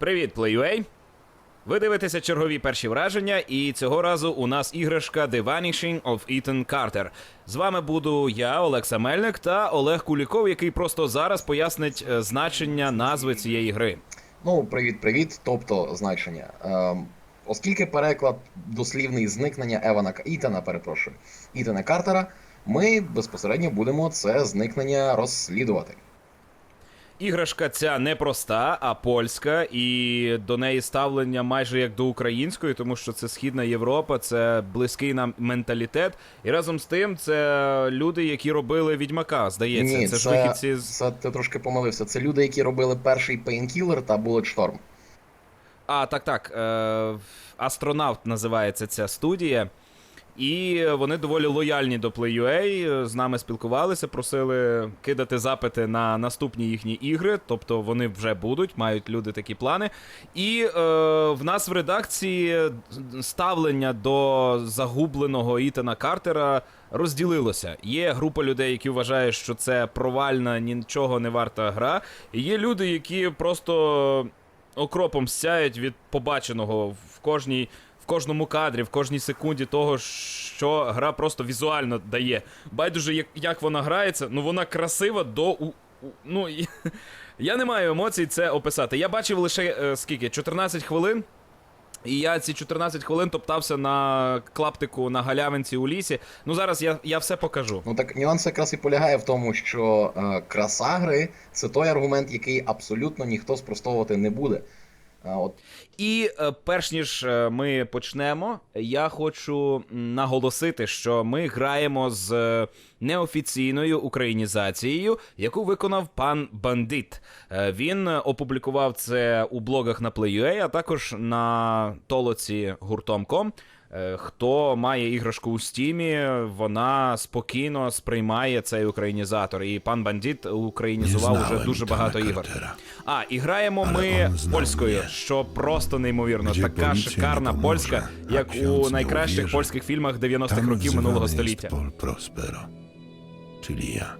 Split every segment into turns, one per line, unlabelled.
Привіт, PlayUA! Ви дивитеся чергові перші враження, і цього разу у нас іграшка The Vanishing of Ethan Carter. З вами буду я, Олекса Мельник, та Олег Куліков, який просто зараз пояснить е, значення назви цієї гри.
Ну, привіт-привіт, тобто значення. Ем, оскільки переклад дослівний зникнення Евана Ітана, перепрошую, Ітана Картера, ми безпосередньо будемо це зникнення розслідувати.
Іграшка ця не проста, а польська, і до неї ставлення майже як до української, тому що це Східна Європа, це близький нам менталітет. І разом з тим, це люди, які робили відьмака. Здається,
Ні,
це, ж вихідці з.
це ти трошки помилився. Це люди, які робили перший Painkiller та Bulletstorm.
А, так, так. Е, Астронавт називається ця студія. І вони доволі лояльні до PlayUA, з нами спілкувалися, просили кидати запити на наступні їхні ігри, тобто вони вже будуть, мають люди такі плани. І е, в нас в редакції ставлення до загубленого Ітана Картера розділилося. Є група людей, які вважають, що це провальна, нічого не варта гра. Є люди, які просто окропом сяють від побаченого в кожній. Кожному кадрі, в кожній секунді того, що гра просто візуально дає. Байдуже, як, як вона грається, ну вона красива до. У, у, ну, я не маю емоцій це описати. Я бачив лише е, скільки? 14 хвилин. І я ці 14 хвилин топтався на клаптику на галявинці у лісі. Ну зараз я, я все покажу.
Ну так нюанс якраз і полягає в тому, що е, краса гри це той аргумент, який абсолютно ніхто спростовувати не буде. От
І е, перш ніж е, ми почнемо, я хочу наголосити, що ми граємо з е, неофіційною українізацією, яку виконав пан Бандит. Він опублікував це у блогах на PlayUA, а також на толоці гуртом.com. Е, Хто має іграшку у стімі, вона спокійно сприймає цей українізатор. І пан Бандит українізував уже дуже багато ігор. А, і граємо ми польською, що просто неймовірно. Така шикарна польська, як у найкращих польських фільмах 90-х років минулого століття.
czyli ja.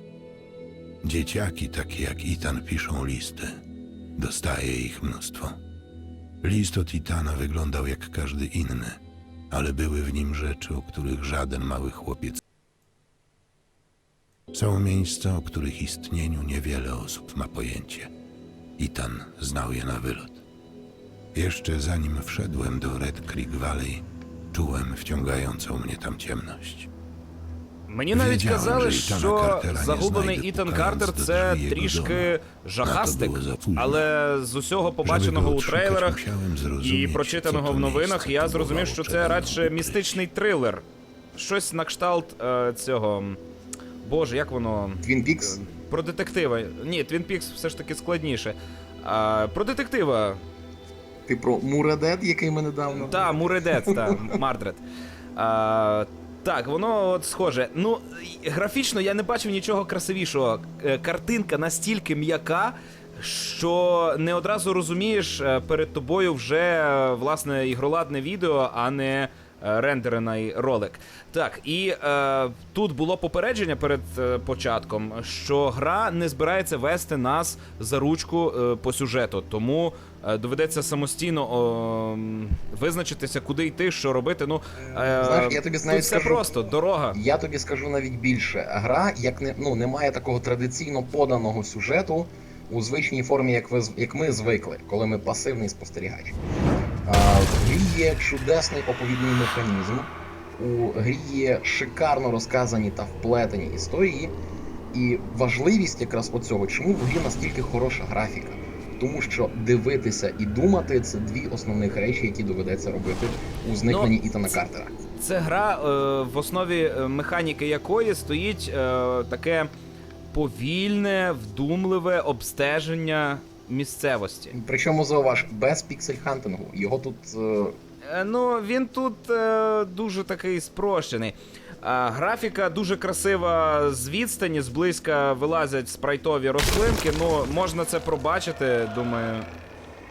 Dzieciaki takie jak Itan piszą listy. Dostaję ich mnóstwo. List od Itana wyglądał jak każdy inny, ale były w nim rzeczy, o których żaden mały chłopiec. Są miejsca, o których istnieniu niewiele osób ma pojęcie. Itan znał je na wylot. Jeszcze zanim wszedłem do Red Creek Valley, czułem wciągającą mnie tam ciemność.
Мені навіть казали,
Ітана
що
Картера не
загублений Ітан Картер це трішки жахастик. Але з усього побаченого у трейлерах і прочитаного в новинах, я зрозумів, що це радше містичний трилер. Щось на кшталт е, цього. Боже, як воно.
Twin Peaks.
Про детектива. Ні, Твін Пікс все ж таки складніше. А, про детектива.
Ти про Мурадет, який ми недавно.
Та, Муредет, та, Мардред. А, так, воно от схоже. Ну, графічно я не бачив нічого красивішого. Е, Картинка настільки м'яка, що не одразу розумієш, е, перед тобою вже е, власне ігроладне відео, а не. Рендерений ролик. Так, і е, тут було попередження перед е, початком, що гра не збирається вести нас за ручку е, по сюжету, тому е, доведеться самостійно о, визначитися, куди йти, що робити. Ну, е,
Знаєш, я тобі
тут
навіть
все
скажу-
просто, дорога.
Я тобі скажу навіть більше. Гра, як не ну, немає такого традиційно поданого сюжету у звичній формі, як ви як ми звикли, коли ми пасивний спостерігач. В грі є чудесний оповідний механізм. У грі є шикарно розказані та вплетені історії. І важливість якраз оцього, чому в грі настільки хороша графіка. Тому що дивитися і думати це дві основних речі, які доведеться робити у зникненні
Ну,
Ітана Картера.
Це гра, е, в основі е, механіки якої стоїть е, таке повільне, вдумливе обстеження місцевості.
Причому зауваж, без піксель-хантингу. Його тут. е,
Е, Ну, він тут е, дуже такий спрощений. А, графіка дуже красива з відстані, зблизька вилазять спрайтові рослинки. Ну, можна це пробачити, думаю.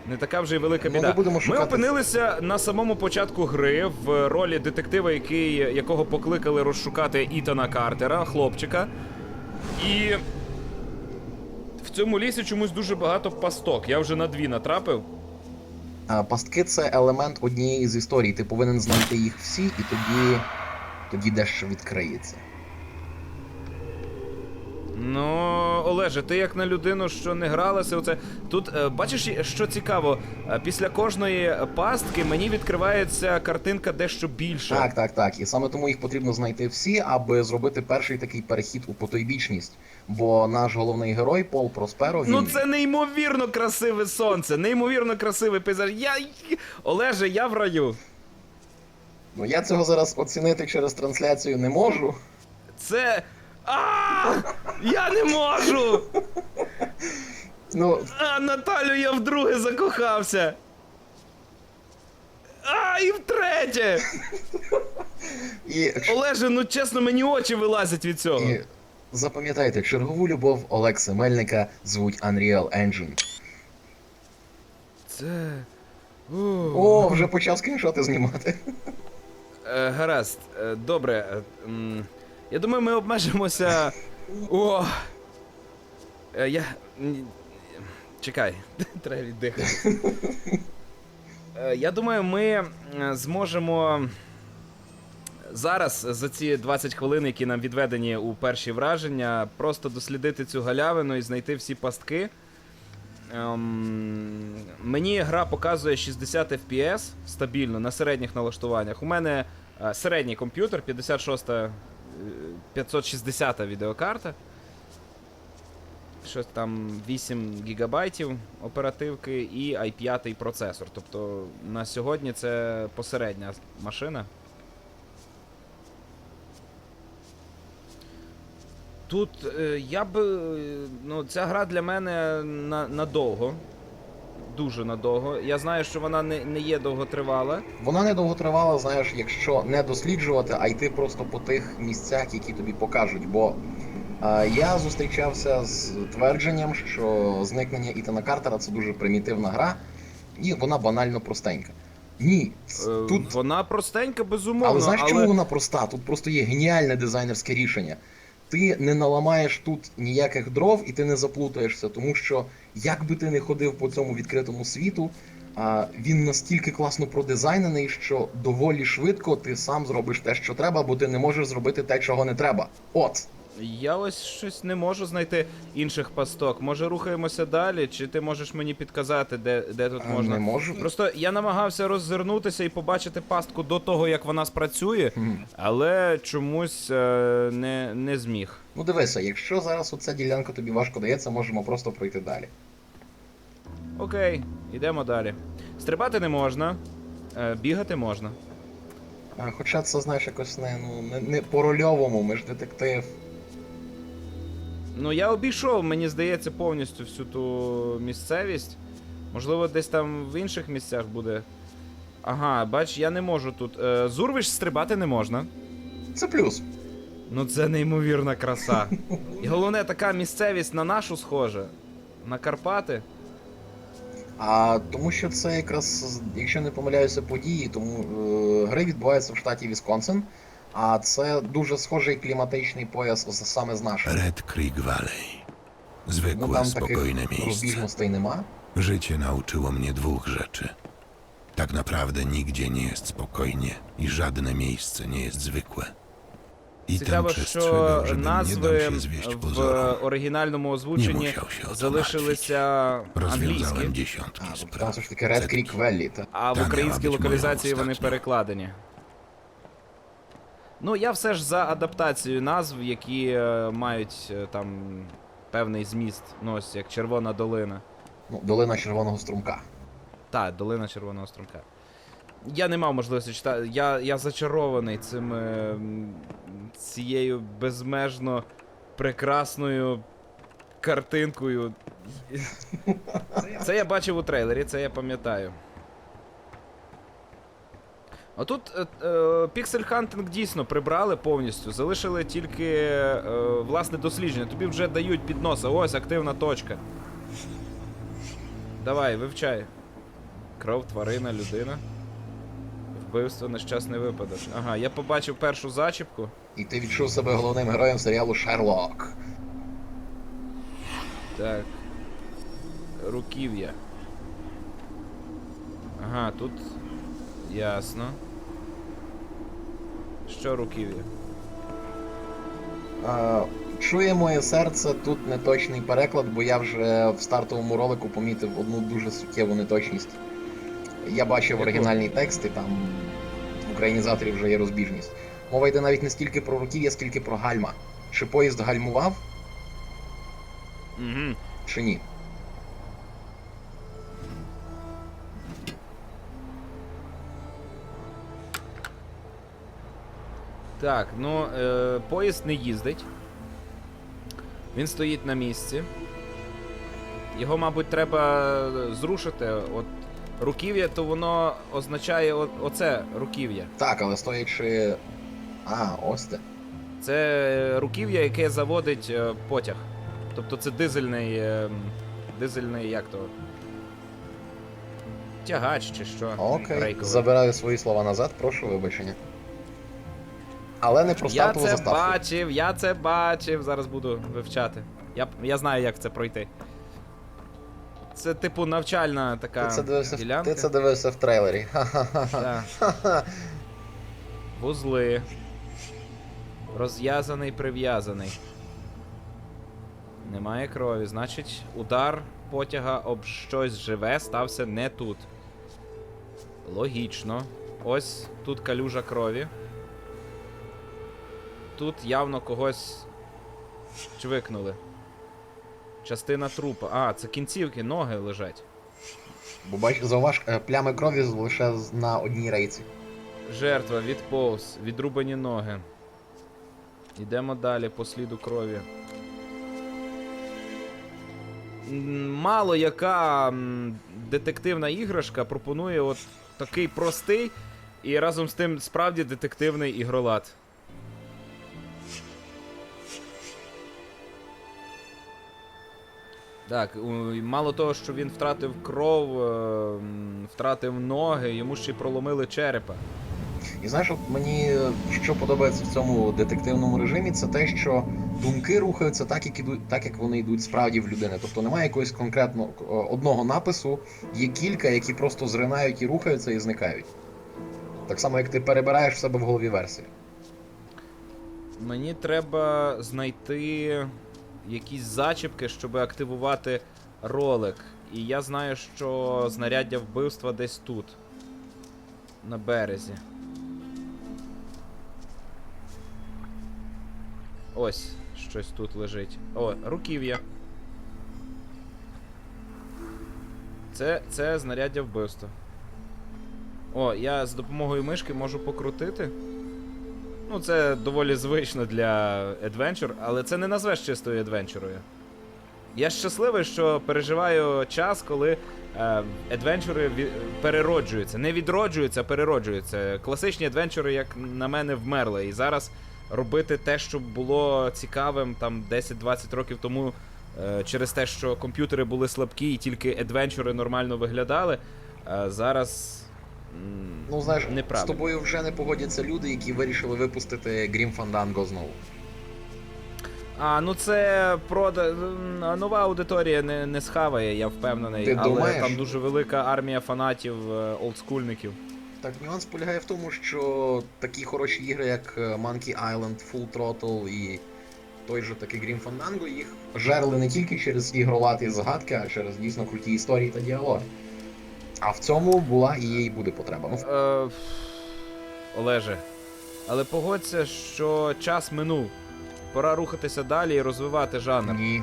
Не така вже й велика
Ну,
біда.
не будемо
Ми
шукати-
опинилися на самому початку гри в ролі детектива, який, якого покликали розшукати Ітана Картера, хлопчика. І цьому лісі чомусь дуже багато пасток. Я вже на дві натрапив.
Пастки це елемент однієї з історій. Ти повинен знайти їх всі, і тоді, тоді дещо відкриється.
Ну, Олеже, ти як на людину, що не гралася, оце. Тут е, бачиш, що цікаво, е, після кожної пастки мені відкривається картинка дещо більша.
Так, так, так. І саме тому їх потрібно знайти всі, аби зробити перший такий перехід у потойбічність. Бо наш головний герой Пол Просперо. Він...
Ну це неймовірно красиве сонце, неймовірно красивий пейзаж. Я. Олеже, я в раю.
Ну я цього зараз оцінити через трансляцію не можу.
Це. А! Я не можу!
Ну,
А, Наталю, я вдруге закохався. А, і втретє!
і,
Олеже, ну чесно, мені очі вилазять від цього.
і запам'ятайте, чергову любов Олекси Мельника звуть Unreal Engine.
Це.
О, вже почав скріншоти знімати.
Е, гаразд, е, добре. е, м, я думаю, ми обмежимося. О! Е, я. Чекай, треба віддихати. Е, я думаю, ми е, зможемо зараз за ці 20 хвилин, які нам відведені у перші враження, просто дослідити цю галявину і знайти всі пастки. Ем, мені гра показує 60 FPS стабільно на середніх налаштуваннях. У мене середній комп'ютер, 56 е, 560 відеокарта. Щось там 8 гігабайтів оперативки і i5 процесор. Тобто на сьогодні це посередня машина. Тут е, я е, Ну, ця гра для мене на, надовго. Дуже надовго. Я знаю, що вона не, не є довготривала.
Вона недовго тривала, знаєш, якщо не досліджувати, а йти просто по тих місцях, які тобі покажуть. Бо е, я зустрічався з твердженням, що зникнення Ітана Картера це дуже примітивна гра, і вона банально простенька. Ні,
Е,
тут.
Вона простенька, безумовно.
Але знаєш,
але...
чому вона проста? Тут просто є геніальне дизайнерське рішення. Ти не наламаєш тут ніяких дров і ти не заплутаєшся, тому що як би ти не ходив по цьому відкритому світу, він настільки класно продизайнений, що доволі швидко ти сам зробиш те, що треба, бо ти не можеш зробити те, чого не треба. От.
Я ось щось не можу знайти інших пасток. Може рухаємося далі, чи ти можеш мені підказати, де, де тут
А,
можна.
Не можу.
Просто я намагався роззирнутися і побачити пастку до того, як вона спрацює, але чомусь е, не, не зміг.
Ну дивися, якщо зараз оця ділянка тобі важко дається, можемо просто пройти далі.
Окей, йдемо далі. Стрибати не можна, е, бігати можна.
А, Хоча це, знаєш, якось не, ну, не, не по-рольовому, ми ж детектив.
Ну, я обійшов, мені здається, повністю всю ту місцевість. Можливо, десь там в інших місцях буде. Ага, бач, я не можу тут. Е, Зурвиш стрибати не можна.
Це плюс.
Ну це неймовірна краса. І головне, така місцевість на нашу схожа. На Карпати.
А тому що це якраз, якщо не помиляюся, події, тому е, гри відбуваються в штаті Вісконсин, а це дуже схожий кліматичний пояс саме з нашим.
Red Creek Valley.
Ну
Zwykłe,
там
spokojne miejsce.
розбіжностей.
Życie nauczyło mnie dwóch rzeczy. Tak naprawdę nigdzie nie jest spokojnie i żadne miejsce nie jest zwykłe. I ten
Цікаво, що
przestrzegał, żebym nie dał
назви
się zwieść
в
pozorom.
оригінальному
Nie
озвученні
musiał się o to
залишилися англійські,
Rozwiązałem dziesiątki
А, тобто там
spraw.
все ж таки Red Creek Valley. Та...
а в
Та
українській
мабуть,
локалізації вони
остатня.
перекладені. Ну, я все ж за адаптацію назв, які е, мають е, там певний зміст. Ну, ось як Червона долина.
Ну, долина Червоного струмка.
Так, долина Червоного струмка. Я не мав можливості читати. Я, я зачарований цим, е, м, цією безмежно прекрасною картинкою. Це я бачив у трейлері, це я пам'ятаю. Отут піксель хантинг дійсно прибрали повністю, залишили тільки е, власне дослідження. Тобі вже дають під носа. Ось активна точка. Давай, вивчай. Кров, тварина, людина. Вбивство, нещасний випадок. Ага, я побачив першу зачіпку.
І ти відчув себе головним героєм серіалу Шерлок.
Так. Руків'я. Ага, тут. Ясно. Що руків'я?
Е, Чує моє серце, тут неточний переклад, бо я вже в стартовому ролику помітив одну дуже суттєву неточність. Я бачив
Яку?
оригінальний текст, і там в українізаторі вже є розбіжність. Мова йде навіть не стільки про руків'я, скільки про гальма. Чи поїзд гальмував,
Угу.
чи ні?
Так, ну, е, поїзд не їздить. Він стоїть на місці. Його, мабуть, треба зрушити. От руків'я, то воно означає о- оце руків'я.
Так, але стоячи. А, ось те.
Це руків'я, яке заводить е, потяг. Тобто це дизельний. е, дизельний, як то. Тягач чи що.
Окей,
рейковий.
забираю свої слова назад, прошу вибачення. Але не про
Я це
заставку.
бачив, я це бачив. Зараз буду вивчати. Я, я знаю, як це пройти. Це типу навчальна така
Ти це, дивився, в-
ділянка.
ти це дивився в трейлері. Ха-ха-ха.
Да. Вузли. Розв'язаний, прив'язаний. Немає крові. Значить, удар потяга об щось живе стався не тут. Логічно. Ось тут калюжа крові. Тут явно когось чвикнули. Частина трупа. А, це кінцівки, ноги лежать.
Бо бач, зауваж, е, плями крові лише на одній рейці.
Жертва, відповз, відрубані ноги. Йдемо далі по сліду крові. Мало яка детективна іграшка пропонує от такий простий і разом з тим справді детективний ігролад. Так, мало того, що він втратив кров, е, втратив ноги, йому ще й проломили черепа.
І знаєш, от мені е, що подобається в цьому детективному режимі, це те, що думки рухаються так, як ідуть, так як вони йдуть справді в людини. Тобто немає якогось конкретно е, одного напису, є кілька, які просто зринають і рухаються і зникають. Так само, як ти перебираєш в себе в голові версію.
Мені треба знайти якісь зачіпки, щоб активувати ролик. І я знаю, що знаряддя вбивства десь тут. На березі. Ось, щось тут лежить. О, руків'я. Це, це знаряддя вбивства. О, я з допомогою мишки можу покрутити. Ну, це доволі звично для Adventure, але це не назвеш чистою адвенчурою. Я щасливий, що переживаю час, коли адвенчури перероджуються. Не відроджуються, а перероджуються. Класичні адвенчури, як на мене, вмерли. І зараз робити те, що було цікавим там 10-20 років тому, е, через те, що комп'ютери були слабкі і тільки адвенчури нормально виглядали. е, зараз.
Ну, знаєш, з тобою вже не погодяться люди, які вирішили випустити Grim Fandango знову.
А, ну це прода... нова аудиторія не, не схаває, я впевнений.
Ти
але
думаєш?
там дуже велика армія фанатів е, олдскульників.
Так, нюанс полягає в тому, що такі хороші ігри, як е, Monkey Island, Full Throttle і той же такий Grim Fandango, їх жерли не тільки через ігролад і загадки, а через дійсно круті історії та діалоги. А в цьому була і і буде потреба. Ну,
Е, Олеже, але погодься, що час минув. Пора рухатися далі і розвивати жанр.
ні.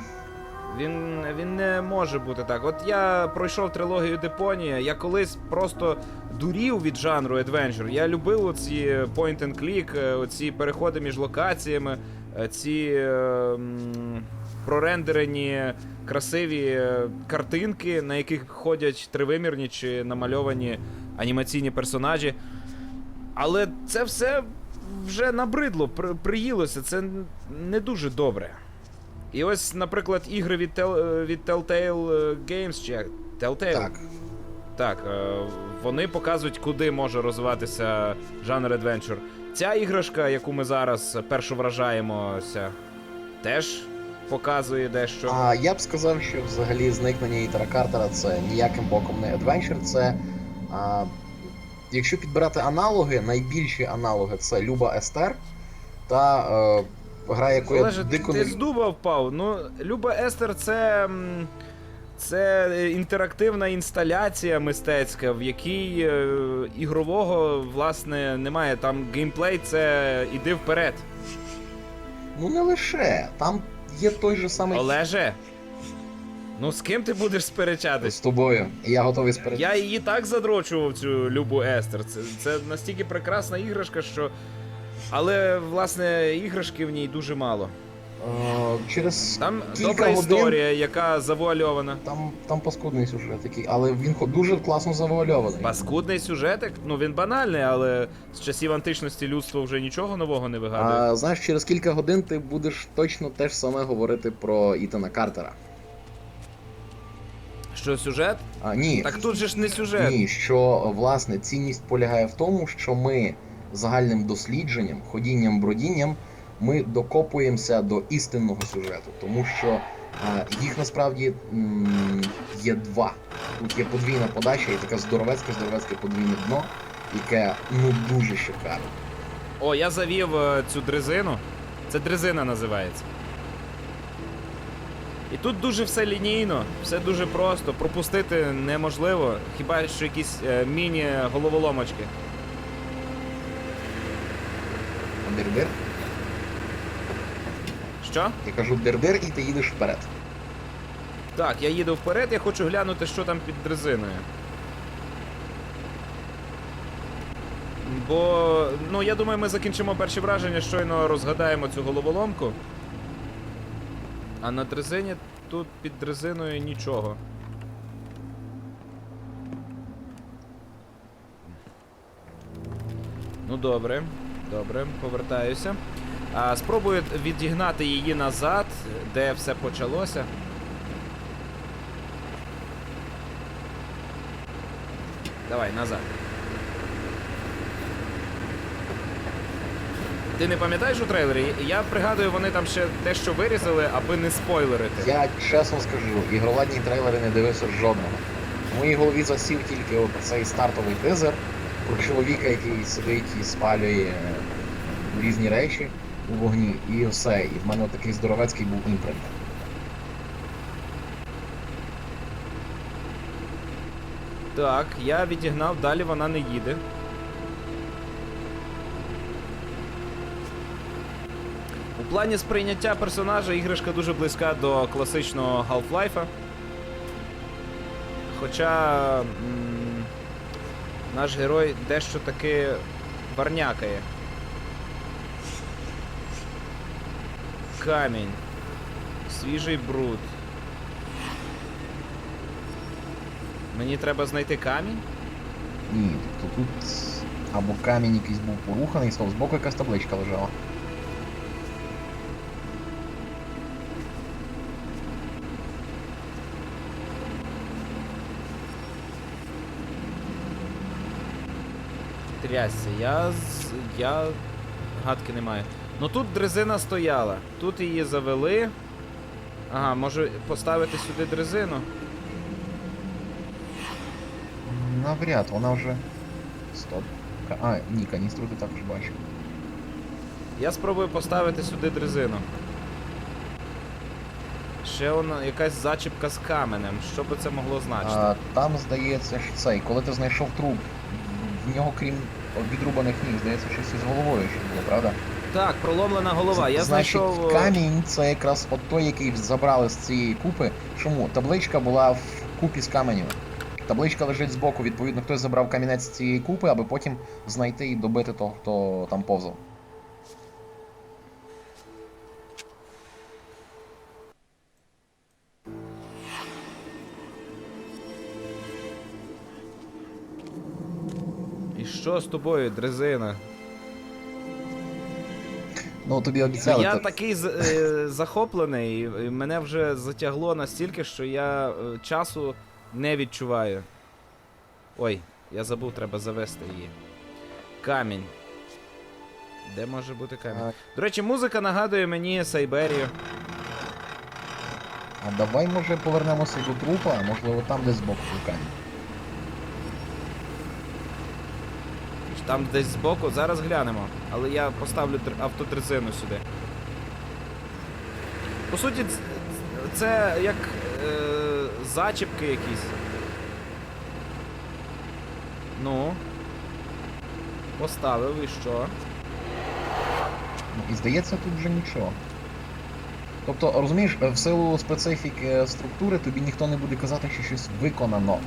Він, він не може бути так. От я пройшов трилогію Депонія, я колись просто дурів від жанру Adventure. Я любив оці point and click, е, оці переходи між локаціями, е, ці е, м, прорендерені красиві е, картинки, на яких ходять тривимірні чи намальовані анімаційні персонажі. Але це все вже набридло, при- приїлося, це не дуже добре. І ось, наприклад, ігри від, Tel, е, від Telltale е, Games, чи? Telltale?
Так.
Так, вони показують, куди може розвиватися жанр Adventure. Ця іграшка, яку ми зараз першу вражаємося, теж показує дещо.
А я б сказав, що взагалі зникнення Ітера Картера це ніяким боком не адвенчер, це А, якщо підбирати аналоги, найбільші аналоги це Люба Естер та е, гра, яку я дико
ти
не
з дуба впав. Ну, Люба Естер це. Це інтерактивна інсталяція мистецька, в якій е, ігрового, власне, немає. Там геймплей це іди вперед.
Ну не лише. Там є той же самий
Олеже. Ну з ким ти будеш сперечатись?
з тобою. І я готовий сперед.
Я її так задрочував, цю Любу Естер. Це, це настільки прекрасна іграшка, що. Але, власне, іграшки в ній дуже мало.
Е, через
Там
Кілька
добра
годин.
історія, яка завуальована.
там, там паскудний сюжет такий, але він хо- дуже класно завуальований.
Паскудний сюжетик, ну він банальний, але з часів античності людство вже нічого нового не вигадує.
А знаєш, через кілька годин ти будеш точно те ж саме говорити про Ітана Картера.
Що сюжет?
А, ні,
Так тут же ж не сюжет.
ні, що власне цінність полягає в тому, що ми загальним дослідженням, ходінням, бродінням, ми докопуємося до істинного сюжету, тому що а, їх насправді є два. Тут є подвійна подача і таке здоровецьке, здоровецьке подвійне дно, яке ну дуже шикарне.
О, я завів е, цю дрезину. Це дрезина називається. І тут дуже все лінійно, все дуже просто. Пропустити неможливо, хіба що якісь е, міні-головоломочки.
Дир-дир.
Що?
Я кажу дир-дир, і ти їдеш вперед.
Так, я їду вперед, я хочу глянути, що там під дрезиною. Бо, ну я думаю, ми закінчимо перші враження, щойно розгадаємо цю головоломку. А на дрезині тут під дрезиною нічого. Ну добре, добре, повертаюся. Спробую відігнати її назад, де все почалося. Давай, назад. Ти не пам'ятаєш у трейлері? Я пригадую, вони там ще дещо вирізали, аби не спойлерити.
Я чесно скажу, ігроладні трейлери не дивився жодного. В моїй голові засів тільки цей стартовий тизер про чоловіка, який сидить і спалює різні речі у вогні, і все. І в мене такий здоровецький був імпринт.
Так, я відігнав, далі вона не їде. У плані сприйняття персонажа іграшка дуже близька до класичного Half-Life. Хоча м, наш герой дещо таки варнякає. Камінь. Свіжий бруд. Мені треба знайти камінь?
Ні, тобто тут або камінь якийсь був поруханий, стоп, збоку якась табличка лежала.
Трясся, я з. я. гадки не маю. Ну тут дрезина стояла. Тут її завели. Ага, може поставити сюди дрезину?
Навряд, вона вже. Стоп. А, ні, каністру ти також бачив.
Я спробую поставити сюди дрезину. Ще вона якась зачіпка з каменем. Що би це могло значити?
А, там, здається, що цей, коли ти знайшов труп, в нього, крім відрубаних ніг, здається, щось із головою ще було, правда?
Так, проломлена голова. Я
Значить,
знайшов. е,
камінь це якраз от той, який забрали з цієї купи. Чому? Табличка була в купі з каменю. Табличка лежить збоку, відповідно, хтось забрав камінець з цієї купи, аби потім знайти і добити того, хто там повзав.
Що з тобою, дрезина?
Ну, тобі обіцяли.
Я
та-
такий з- е, захоплений, і мене вже затягло настільки, що я е, часу не відчуваю. Ой, я забув, треба завести її. Камінь. Де може бути камінь?
А,
До речі, музика нагадує мені Сайберію.
а давай, може, повернемося до трупа, можливо, там десь збоку був
Там десь збоку, зараз глянемо. Але я поставлю автодрезину сюди. По суті, це як е, зачіпки якісь. Ну. Поставив і що?
Ну, І здається, тут вже нічого. Тобто, розумієш, в силу специфіки структури тобі ніхто не буде казати, що щось виконано.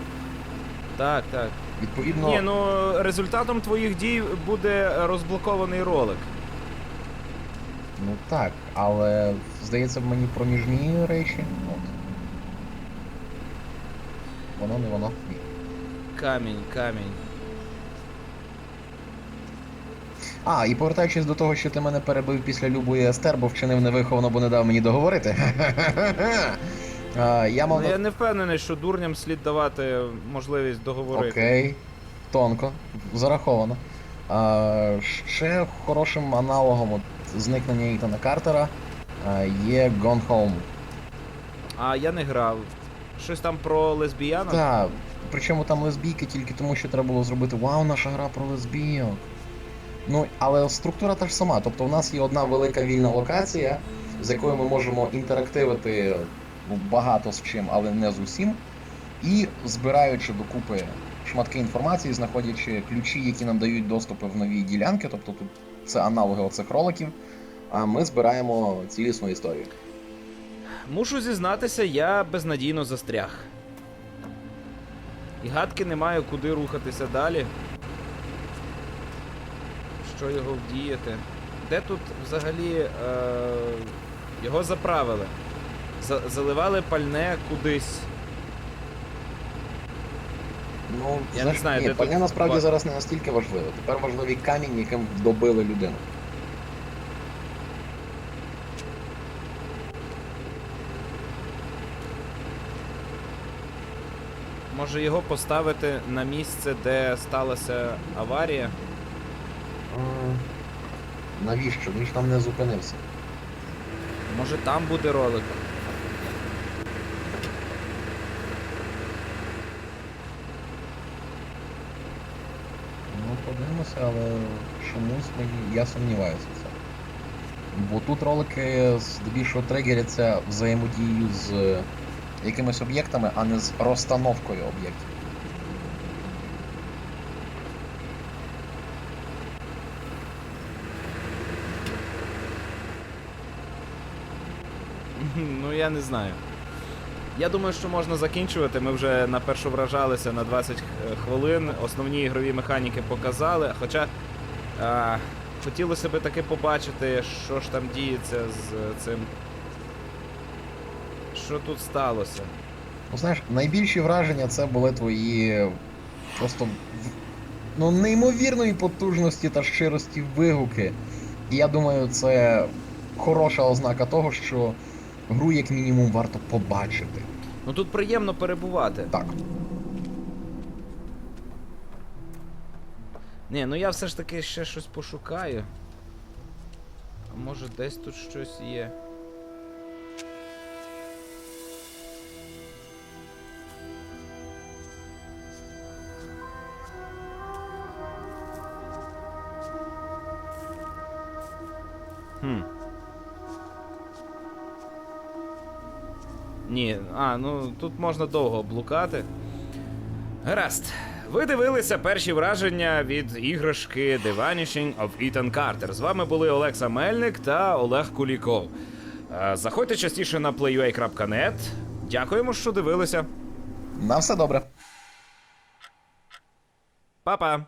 Так, так.
Відповідно,
Ні, ну результатом твоїх дій буде розблокований ролик.
ну так, але здається, в мені проміжні речі. От. Воно не воно. Ні.
Камінь, камінь.
А, і повертаючись до того, що ти мене перебив після любої Естер, бо вчинив невиховано, бо не дав мені договорити. А, Я мав
Ну, я не впевнений, що дурням слід давати можливість договорити.
Окей, тонко, зараховано. А, ще хорошим аналогом от, зникнення Ітана Картера а, є Gone Home.
А я не грав. Щось там про лесбіянок?
Так, причому там лесбійки тільки тому, що треба було зробити Вау, наша гра про лесбійок. Ну, але структура та ж сама. Тобто, у нас є одна велика вільна локація, з якою ми можемо інтерактивити багато з чим, але не з усім. І збираючи докупи шматки інформації, знаходячи ключі, які нам дають доступи в нові ділянки, тобто тут це аналоги оцих роликів, а ми збираємо цілісну історію.
Мушу зізнатися, я безнадійно застряг. І гадки не маю, куди рухатися далі. Що його вдіяти? Де тут взагалі е- його заправили? За- заливали пальне кудись.
Ну,
Я
знаєш,
не знаю,
ні,
де
пальне
тут
насправді зараз не настільки важливо. Тепер важливий камінь, яким добили людину.
Може його поставити на місце, де сталася аварія?
М, Навіщо? Він ж там не зупинився.
Може там буде ролик?
Ну, подивимося, але мені я сумніваюся в цьому. Бо тут ролики здебільшого тригеряться взаємодією з якимись об'єктами, а не з розстановкою об'єктів.
Ну я не знаю. Я думаю, що можна закінчувати. Ми вже на першу вражалися на 20 хвилин. Основні ігрові механіки показали. Хоча а, хотілося би таки побачити, що ж там діється з цим. Що тут сталося?
Ну, знаєш, найбільші враження це були твої просто ну, неймовірної потужності та щирості вигуки. І я думаю, це хороша ознака того, що гру як мінімум варто побачити.
Ну тут приємно перебувати.
Так.
Ні, ну я все ж таки ще щось пошукаю. А може десь тут щось є. Хм. Ні, а, ну тут можна довго блукати. Гаразд. Ви дивилися перші враження від іграшки The Vanishing of Ethan Carter. З вами були Олекса Мельник та Олег Куліков. Е, Заходьте частіше на playua.net. Дякуємо, що дивилися.
На все добре.
Па-па!